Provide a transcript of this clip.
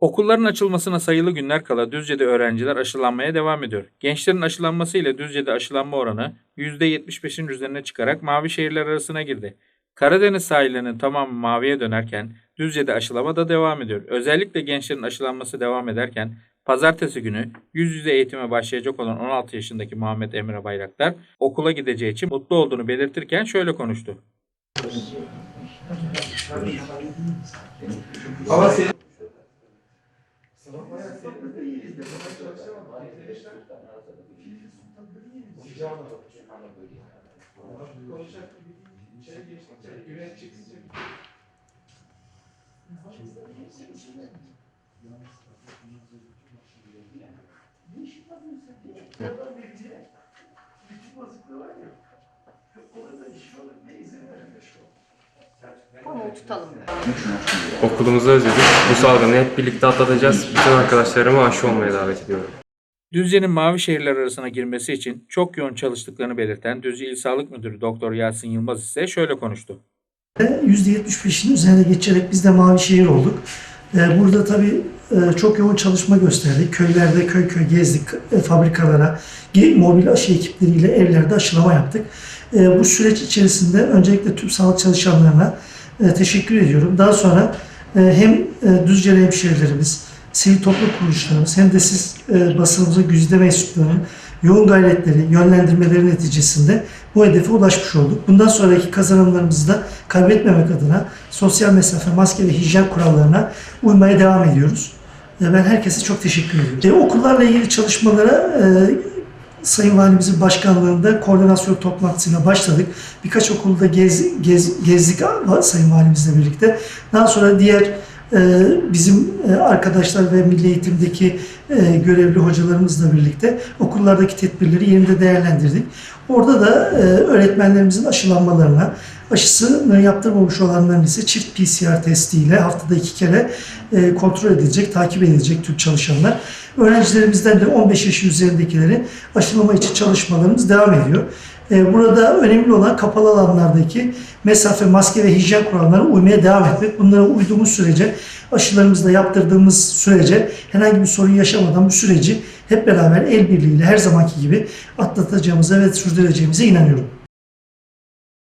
Okulların açılmasına sayılı günler kala Düzce'de öğrenciler aşılanmaya devam ediyor. Gençlerin aşılanması ile Düzce'de aşılanma oranı %75'in üzerine çıkarak mavi şehirler arasına girdi. Karadeniz sahillerinin tamamı maviye dönerken Düzce'de aşılama da devam ediyor. Özellikle gençlerin aşılanması devam ederken pazartesi günü yüz yüze eğitime başlayacak olan 16 yaşındaki Muhammed Emre Bayraktar okula gideceği için mutlu olduğunu belirtirken şöyle konuştu. Ama senin sapkızı iyiyiz de. Ben çalışamam. Arkadaşlar. İkinci sapkızı iyiyiz. Sıcağına bak. Konuşacak gibi değil. İçeri geçtikçe, güven çıkınca. Sapkızı iyiyiz. Yalnız sapkızı iyiyiz. Ne işin var mı sen? Kadar verici. Bütün bozukluğu var ya. Orada iş olur. Ne izin verir? Tutalım. Okulumuzu özledik. Bu salgını hep birlikte atlatacağız. Bütün arkadaşlarımı aşı olmaya davet ediyorum. Düzce'nin mavi şehirler arasına girmesi için çok yoğun çalıştıklarını belirten Düzce İl Sağlık Müdürü Doktor Yasin Yılmaz ise şöyle konuştu. %75'in üzerine geçerek biz de mavi şehir olduk. Ee, Burada tabii e, çok yoğun çalışma gösterdik. Köylerde köy köy gezdik, e, fabrikalara, mobil aşı ekipleriyle evlerde aşılama yaptık. E, Bu süreç içerisinde öncelikle tüm sağlık çalışanlarına e, teşekkür ediyorum. Daha sonra e, hem e, Düzceli hemşehrilerimiz, sivil toplum kuruluşlarımız hem de siz e, basınımıza güzide mensuplarının yoğun gayretleri, yönlendirmeleri neticesinde bu hedefe ulaşmış olduk. Bundan sonraki kazanımlarımızı da kaybetmemek adına sosyal mesafe, maske ve hijyen kurallarına uymaya devam ediyoruz. E, Ben herkese çok teşekkür ediyorum. E, okullarla ilgili çalışmalara e, Sayın Valimizin başkanlığında koordinasyon toplantısıyla başladık. Birkaç okulda gez, gez, gezdik Sayın Valimizle birlikte. Daha sonra diğer e, bizim e, arkadaşlar ve milli eğitimdeki e, görevli hocalarımızla birlikte okullardaki tedbirleri yerinde değerlendirdik. Orada da öğretmenlerimizin aşılanmalarına, aşısını yaptırmamış olanların ise çift PCR testiyle haftada iki kere e, kontrol edilecek, takip edilecek Türk çalışanlar. Öğrencilerimizden de 15 yaş üzerindekileri aşılama için çalışmalarımız devam ediyor. E, Burada önemli olan kapalı alanlardaki mesafe, maske ve hijyen kurallarına uymaya devam etmek. Bunlara uyduğumuz sürece, aşılarımızı da yaptırdığımız sürece herhangi bir sorun yaşamadan bu süreci hep beraber el birliğiyle her zamanki gibi atlatacağımıza ve sürdüreceğimize inanıyorum.